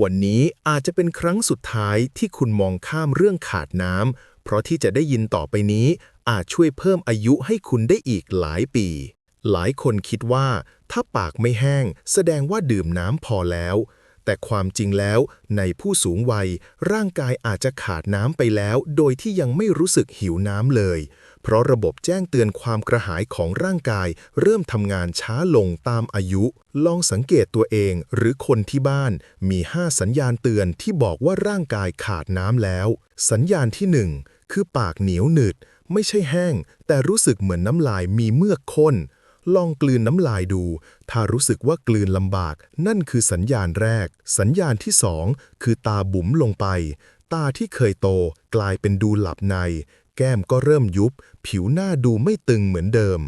วันนี้อาจจะเป็นครั้งสุดท้ายที่คุณมองข้ามเรื่องขาดน้ำ เพราะที่จะได้ยินต่อไปนี้ อาจช่วยเพิ่มอายุให้คุณได้อีกหลายปี หลายคนคิดว่า ถ้าปากไม่แห้ง แสดงว่าดื่มน้ำพอแล้ว แต่ความจริงแล้วในผู้สูงวัย ร่างกายอาจจะขาดน้ำไปแล้ว โดยที่ยังไม่รู้สึกหิวน้ำเลย เพราะระบบแจ้งเตือนความกระหายของร่างกาย เริ่มทำงานช้าลงตามอายุ ลองสังเกตตัวเองหรือคนที่บ้าน มี 5 สัญญาณเตือนที่บอกว่าร่างกายขาดน้ำแล้ว สัญญาณที่ 1 คือปากเหนียวหนืดไม่ใช่แห้ง แต่รู้สึกเหมือนน้ำลายมีเมือกข้น ลองกลืนน้ำลายดู ถ้ารู้สึกว่ากลืนลำบาก นั่นคือสัญญาณแรก สัญญาณที่สองคือตาบุ๋มลงไป ตาที่เคยโตกลายเป็นดูหลับใน แก้มก็เริ่มยุบ ผิวหน้าดูไม่ตึงเหมือนเดิม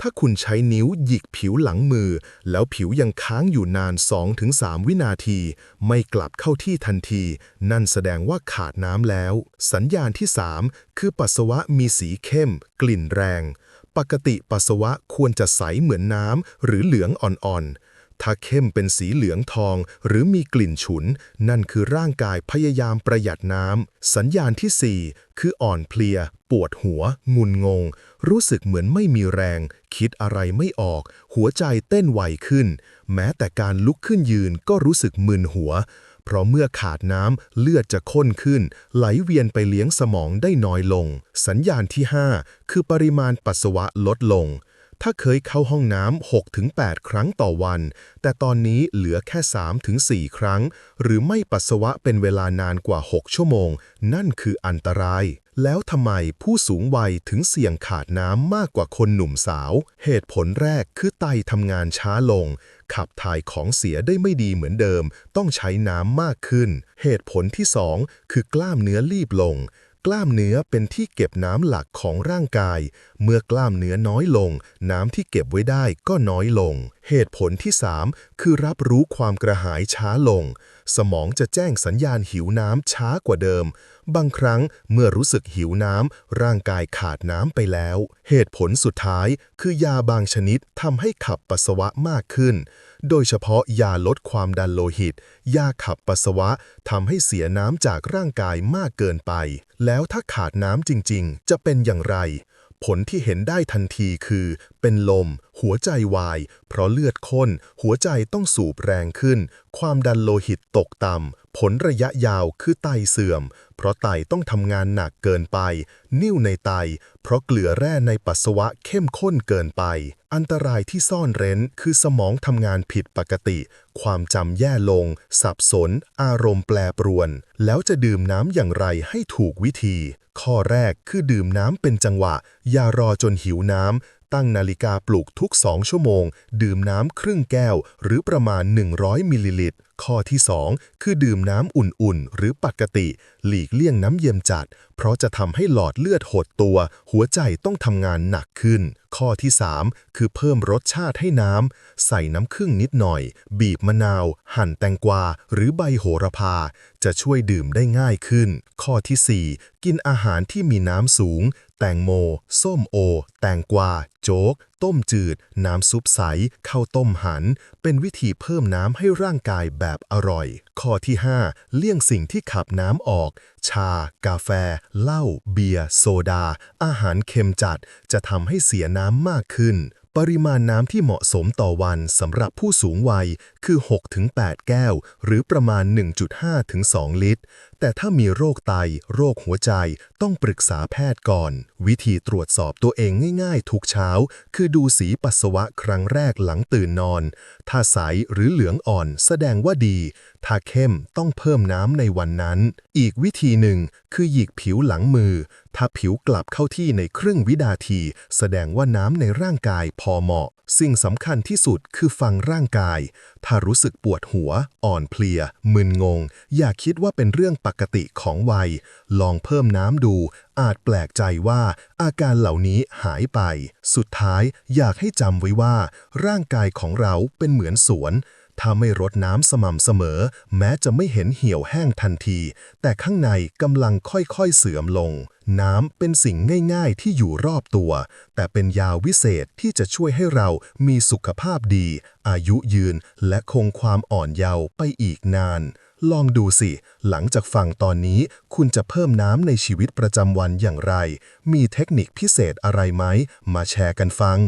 ถ้าคุณใช้นิ้วหยิกผิวหลังมือ แล้วผิวยังค้างอยู่นาน 2-3 วินาที ไม่กลับเข้าที่ทันที นั่นแสดงว่าขาดน้ำแล้ว สัญญาณที่ 3 คือปัสสาวะมีสีเข้ม กลิ่นแรง ปกติปัสสาวะควรจะใสเหมือนน้ำหรือเหลืองอ่อนๆ ถ้าเข้มเป็นสีเหลืองทองหรือมีกลิ่นฉุน นั่นคือร่างกายพยายามประหยัดน้ำ สัญญาณที่ 4 คืออ่อนเพลีย ปวดหัว งุนงง รู้สึกเหมือนไม่มีแรง คิดอะไรไม่ออก หัวใจเต้นไวขึ้น แม้แต่การลุกขึ้นยืนก็รู้สึกมึนหัว เพราะเมื่อขาดน้ำเลือดจะข้นขึ้น ไหลเวียนไปเลี้ยงสมองได้น้อยลง สัญญาณที่ 5 คือปริมาณปัสสาวะลดลง ถ้าเคยเข้าห้องน้ำ6-8 ครั้งต่อวัน แต่ตอนนี้เหลือแค่ 3-4 ครั้ง หรือไม่ปัสสาวะเป็นเวลานานกว่า 6 ชั่วโมง นั่นคืออันตราย แล้วทำไมผู้สูงวัยถึงเสี่ยงขาดน้ำมากกว่าคนหนุ่มสาว เหตุผลแรกคือไตทำงานช้าลง ขับถ่ายของเสียได้ไม่ดีเหมือนเดิม ต้องใช้น้ำมากขึ้น เหตุผลที่ 2 คือกล้ามเนื้อรีบลง กล้ามเนื้อเป็นที่เก็บน้ำหลักของร่างกาย เมื่อกล้ามเนื้อน้อยลง น้ำที่เก็บไว้ได้ก็น้อยลง เหตุผลที่ 3 คือรับรู้ความกระหายช้าลง สมองจะแจ้งสัญญาณหิวน้ำช้ากว่าเดิม บางครั้งเมื่อรู้สึกหิวน้ำร่างกายขาดน้ำไปแล้ว เหตุผลสุดท้ายคือยาบางชนิดทำให้ขับปัสสาวะมากขึ้น โดยเฉพาะยาลดความดันโลหิต ยาขับปัสสาวะทำให้เสียน้ำจากร่างกายมากเกินไป แล้วถ้าขาดน้ำจริง ๆ จะเป็นอย่างไร ผลที่เห็นได้ทันทีคือ เป็นลม หัวใจวาย เพราะเลือดข้น หัวใจต้องสูบแรงขึ้น ความดันโลหิตตกต่ำ ผลระยะยาวคือไตเสื่อม เพราะไตต้องทำงานหนักเกินไป นิ่วในไต เพราะเกลือแร่ในปัสสาวะเข้มข้นเกินไป อันตรายที่ซ่อนเร้นคือสมองทำงานผิดปกติ ความจำแย่ลง สับสน อารมณ์แปรปรวน แล้วจะดื่มน้ำอย่างไรให้ถูกวิธี ข้อแรกคือดื่มน้ำเป็นจังหวะ อย่ารอจนหิวน้ำ ตั้งนาฬิกาปลุกทุกสองชั่วโมง ดื่มน้ำครึ่งแก้ว หรือประมาณ 100 มิลลิลิตร ข้อที่ 2 คือดื่มน้ำอุ่นๆ หรือปกติ หลีกเลี่ยงน้ำเย็นจัด เพราะจะทำให้หลอดเลือดหดตัว หัวใจต้องทำงานหนักขึ้น ข้อที่ 3 คือเพิ่มรสชาติให้น้ำ ใส่น้ำผึ้งนิดหน่อย บีบมะนาว หั่นแตงกวา หรือใบโหระพา จะช่วยดื่มได้ง่ายขึ้น ข้อที่ 4 กินอาหารที่มีน้ำสูง แตงโม ส้มโอ แตงกวา โจ๊กต้มจืด น้ำซุปใส ข้าวต้มหัน เป็นวิธีเพิ่มน้ำให้ร่างกายแบบอร่อย ข้อที่ 5 เลี่ยงสิ่งที่ขับน้ำออก ชา กาแฟ เหล้า เบียร์ โซดา อาหารเค็มจัด จะทำให้เสียน้ำมากขึ้น ปริมาณน้ำที่เหมาะสมต่อวันสำหรับผู้สูงวัยคือ 6-8 แก้ว หรือประมาณ 1.5-2 ลิตร แต่ถ้ามีโรคไต โรคหัวใจ ต้องปรึกษาแพทย์ก่อน วิธีตรวจสอบตัวเองง่ายๆ ทุกเช้า คือดูสีปัสสาวะครั้งแรกหลังตื่นนอน ถ้าใสหรือเหลืองอ่อนแสดงว่าดี ถ้าเข้มต้องเพิ่มน้ำในวันนั้น อีกวิธีหนึ่งคือหยิกผิวหลังมือ ถ้าผิวกลับเข้าที่ในครึ่งวินาที แสดงว่าน้ำในร่างกายพอเหมาะ สิ่งสำคัญที่สุดคือฟังร่างกาย ถ้ารู้สึกปวดหัว อ่อนเพลีย มึนงง อย่าคิดว่าเป็นเรื่องปกติของวัย ลองเพิ่มน้ำดู อาจแปลกใจว่า อาการเหล่านี้หายไป สุดท้ายอยากให้จำไว้ว่า ร่างกายของเราเป็นเหมือนสวน ถ้าไม่รดน้ำสม่ำเสมอ แม้จะไม่เห็นเหี่ยวแห้งทันที แต่ข้างในกำลังค่อยๆเสื่อมลง น้ำเป็นสิ่งง่ายๆที่อยู่รอบตัว แต่เป็นยาวิเศษที่จะช่วยให้เรามีสุขภาพดี อายุยืนและคงความอ่อนเยาว์ไปอีกนาน ลองดูสิ หลังจากฟังตอนนี้ คุณจะเพิ่มน้ำในชีวิตประจำวันอย่างไร มีเทคนิคพิเศษอะไรไหม มาแชร์กันฟัง